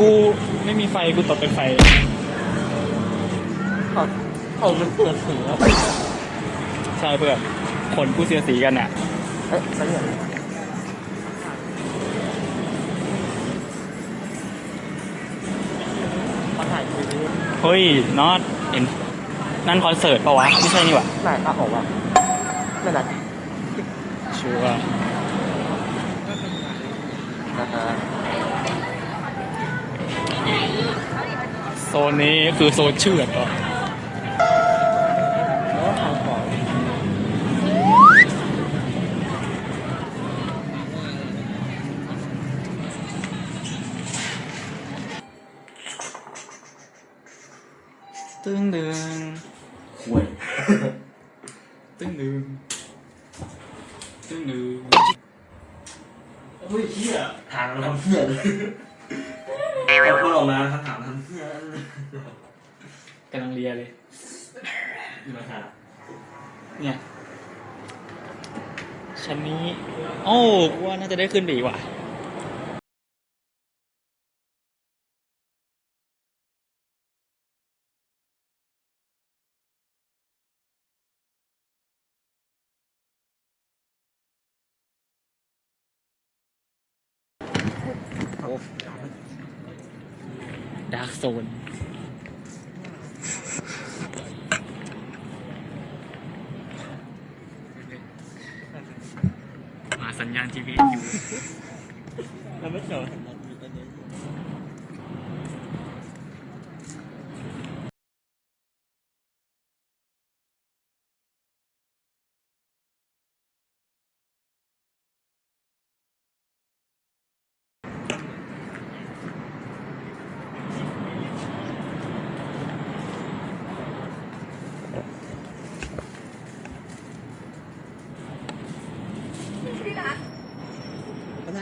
กูไม่มีไฟกูตกเป็นไฟเอาเอามันเปิดสีแล้วใช่เพื่อนขนกูเสียสีกันอะเอ๊ะสัญญาณเขาถ่ายคลิปนี้เฮ้ยน็อตเห็นนั่นคอนเสิร์ตปะวะ ไม่ใช่นี่หว่าไหนอะผมอะนั่นน่ะชัวร์ โซนนี้คือโซนเชือดก่อนแล้วก็ทางของตึ้งดึงห่วยตึ้งดึงตึ้งดึงเฮ้ยเหี้ยทางทำเหี้ยเลย ชั้นนี้ โอ้กูว่าน่าจะได้ขึ้นไปอีกว่ะ ดาร์กโซน มา สัญญาณทีวีอยู่เราไม่เกี่ยวกับนั้นมีประเด็นอยู่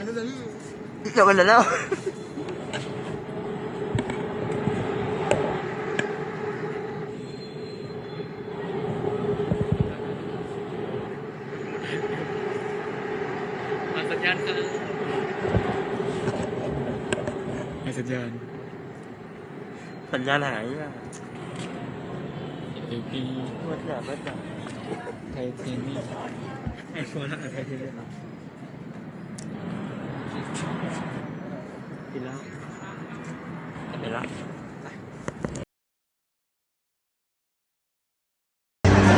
จบไปแล้วมาสัญญาณคือมาสัญญาณ สัญญาณหายอะเอพีมันจะมันจะไทเทเนียมไอโฟนอะไรทีเดียว กินแล้วกินแล้ว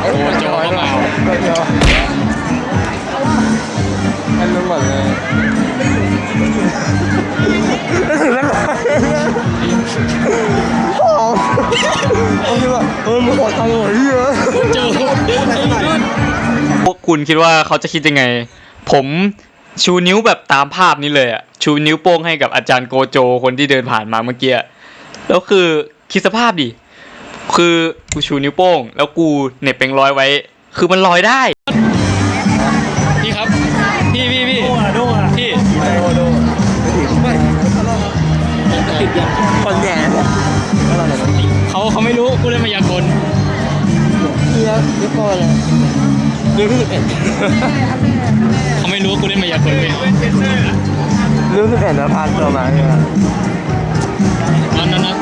โอ้จอเข้ามามันรู้หมดเลยแล้วโอ้ยว่าเออมึงอดตังค์เหรอเหี้ยเจอพวกคุณคิดว่าเขาจะคิดยังไง ผม ชูนิ้วแบบตามภาพนี้เลยอะชูนิ้วโป้งให้กับอาจารย์โกโจคนที่เดินผ่านมาเมื่อกี้อะแล้วคือคิดสภาพดิคือกูชูนิ้วโป้ง แล้วกูเหน็บเป็นร้อยไว้ คือมันลอยได้พี่ครับพี่พี่พี่พี่ติดยังคนแย่เขาเขาไม่รู้กูเล่นมายากลเหี้ยเรียบร้อยเลยเรื่องที่สิบเอ็ด เขาไม่รู้กูเล่นมายากลเลยเรื่องที่สิบเอ็ดแล้วพาตัวมาเนี่ยนั่นนั่นนั่น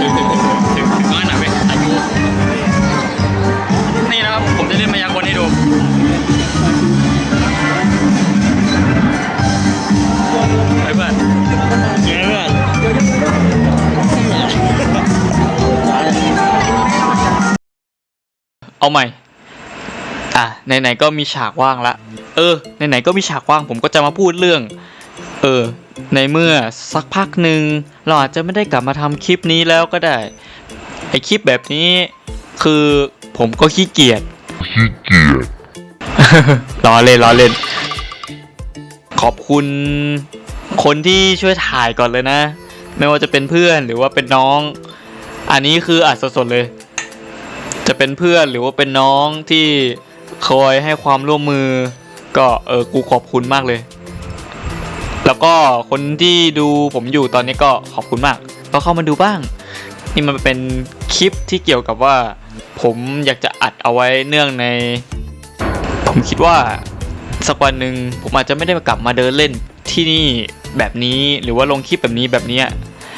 ถึงถึงถึงถึงถึงบ้านหน่อยเว้ยอายุนี่นะครับ ผมจะเล่นมายากลให้ดูไปเพื่อนเงี้ยเพื่อนเอาใหม่ อะไหนๆก็มีฉากว่างละ เออไหนๆก็มีฉากว่างผมก็จะมาพูดเรื่อง เออ ในเมื่อสักพักหนึ่งเราอาจจะไม่ได้กลับมาทำคลิปนี้แล้วก็ได้ ไอคลิปแบบนี้ คือผมก็ขี้เกียจขี้เกียจล้อเล่นล้อเล่น ขอบคุณคนที่ช่วยถ่ายก่อนเลยนะ ไม่ว่าจะเป็นเพื่อนหรือว่าเป็นน้อง อันนี้คืออัดสดๆเลย จะเป็นเพื่อนหรือว่าเป็นน้องที่คอยให้ความร่วมมือ ก็เออกูขอบคุณมากเลย แล้วก็คนที่ดูผมอยู่ตอนนี้ก็ขอบคุณมากก็เข้ามาดูบ้าง นี่มันเป็นคลิปที่เกี่ยวกับว่า ผมอยากจะอัดเอาไว้เนื่องใน ผมคิดว่าสักวันหนึ่งผมอาจจะไม่ได้กลับมาเดินเล่นที่นี่แบบนี้หรือว่าลงคลิปแบบนี้แบบนี้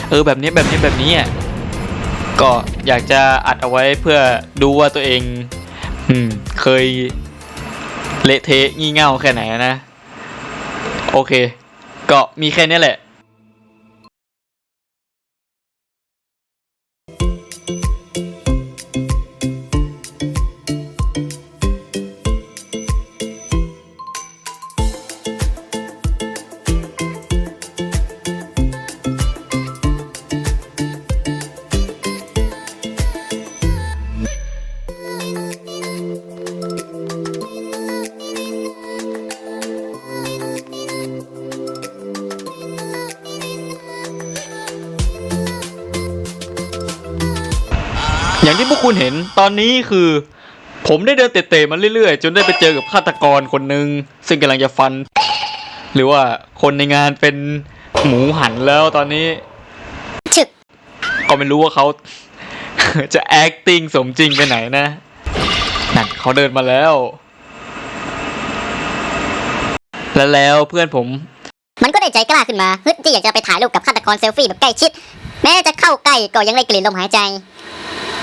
เออแบบนี้แบบนี้แบบนี้อะก็อยากจะอัดเอาไว้เพื่อดูว่าตัวเองอืมเคย เละเทะงี่เง่าแค่ไหนนะ โอเค ก็มีแค่นี้แหละ อย่างที่พวกคุณเห็นตอนนี้คือ ผมได้เดินเตะๆมาเรื่อยๆ จนได้ไปเจอกับฆาตกรคนหนึ่งซึ่งกำลังจะฟัน หรือว่าคนในงานเป็นหมูหันแล้วตอนนี้กก็ไม่รู้ว่าเขาจะ acting สมจริงไปไหนนะนั่นเขาเดินมาแล้ว แล้วแล้วเพื่อนผม มันก็ได้ใจกล้าขึ้นมาฮึดที่อยากจะไปถ่ายรูปกับฆาตกรเซลฟี่แบบใกล้ชิด แม้จะเข้าใกล้ก็ยังได้กลิ่นลมหายใจ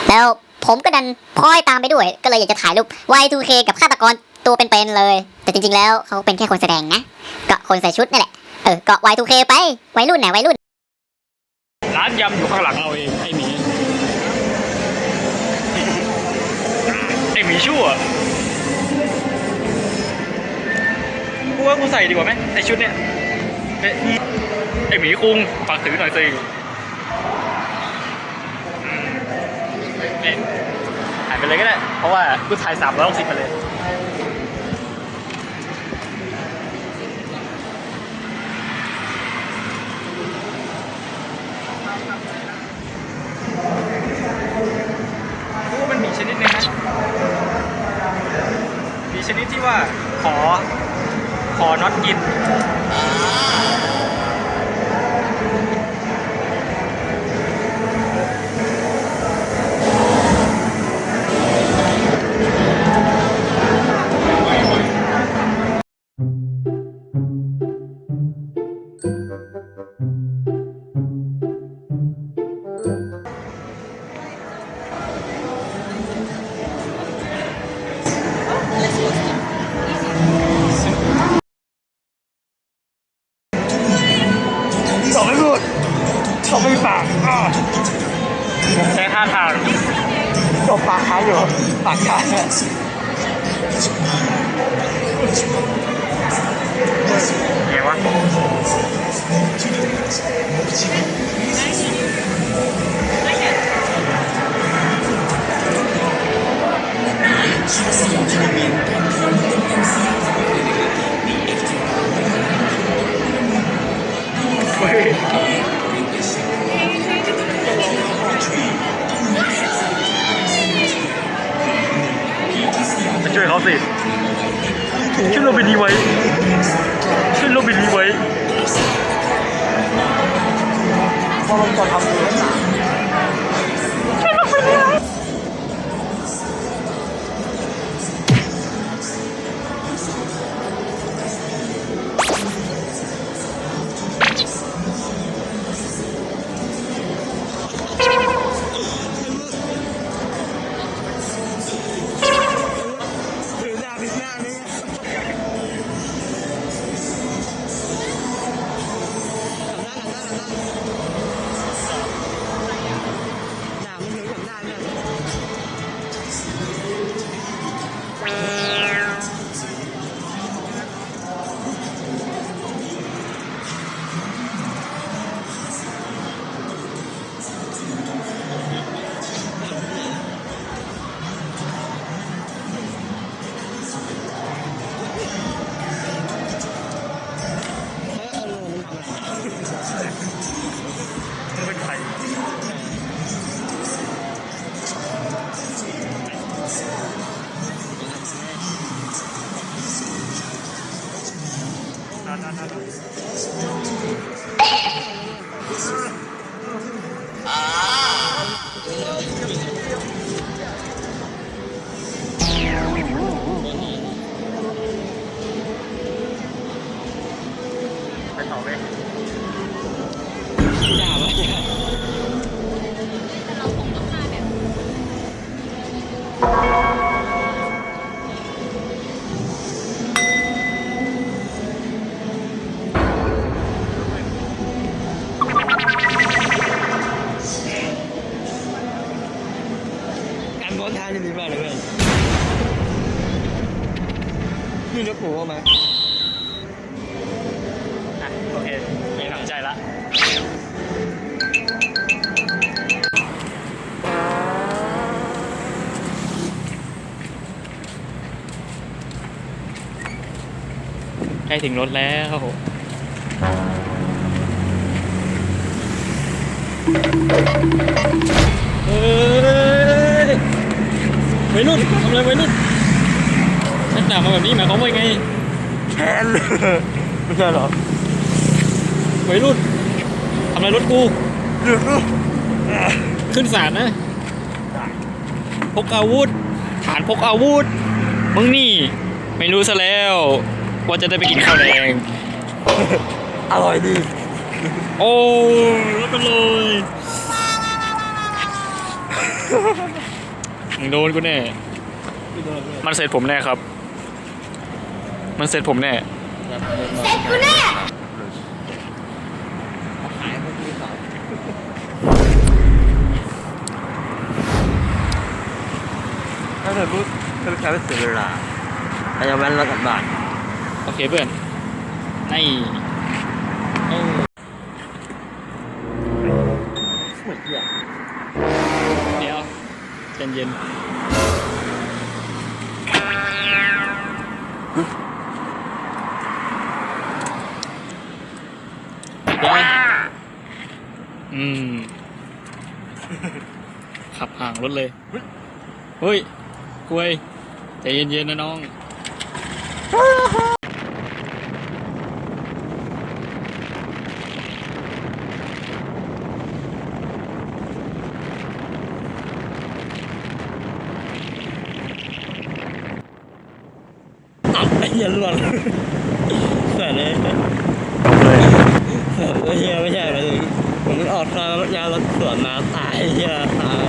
แล้วผมก็ดันพลอยตามไปด้วย ก็เลยอยากจะถ่ายรูป Y2K กับฆาตกรตัวเป็นๆเลย แต่จริงๆแล้วเขาเป็นแค่คนแสดงนะ ก็คนใส่ชุดนี่แหละ เออก็ Y2K ไปวัยรุ่นไหนวัยรุ่น ร้านยำอยู่ข้างหลังเราเองไอหมีไอหมีชั่วกูว่ากูใส่ดีกว่าไหมไอชุดเนี้ยเอ๊ะไอหมีคุงฝากถือหน่อยสิอืมนี่ถ่าย ไปเลยก็ได้ เพราะว่ากูถ่ายสามร้อยหกสิบไปเลยรู้ว่ามันมีชนิดนึงนะ มีชนิดที่ว่าขอ ขอน็อตกิน ใกล้ถึงรถแล้วเฮ้ยวัยรุ่นทำอะไรวัยรุ่นชักดาบมาแบบนี้หมายความว่าไงแค้นเลยไม่ใช่หรอวัยรุ่นทำอะไรรถกูหยุดลูกขึ้นศาลนะพกอาวุธ ฐานพกอาวุธ มึงนี่ ไม่รู้ซะแล้ว ว่าจะได้ไปกินข้าวแดง อร่อยดี โอ้รับไปเลยมึงโดนกูแน่ มันเสร็จผมแน่ครับ มันเสร็จผมแน่เซ็ตกูแน่ถ้าเธอพูดเธอใช้ไปเสียเวลาแต่ยังแว้นรถกลับบ้าน โอเคเพื่อนนี่โอ้เหมือนเหี้ยเดี๋ยวใจเย็นเดี๋ยวอืม ขับห่างรถเลย เฮ้ยกล้วยใจเย็นๆนะน้อง อับไอ้เหี้ยล่วงแต่เลยไม่ใช่ไม่ใช่ไม่ใช่ผมออกทางยาวรถสวนมาตายไอ้เหี้ยตาย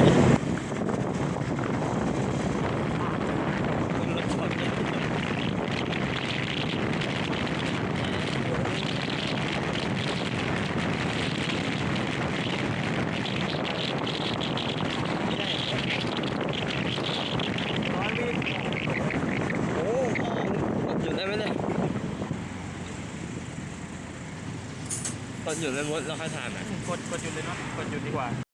โอ้กดหยุดได้ไหมเนี่ยกดห ยุดเลยมดแล้วค่อยทานอะ กดกดหยุดเลยเนาะกดหยุดดีกว่า